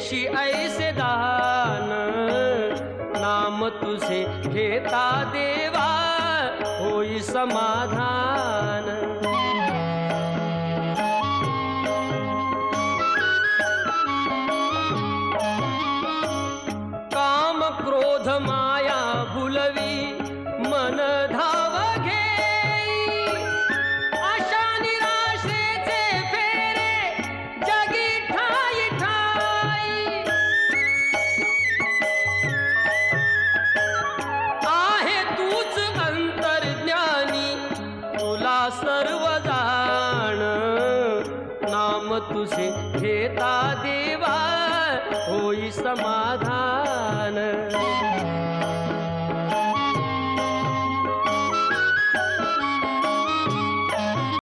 देशी ऐसे दान नाम तुझे घेता देवा कोई समाधान। काम क्रोध माया बुलवी तुझे घेता देवा होई समाधान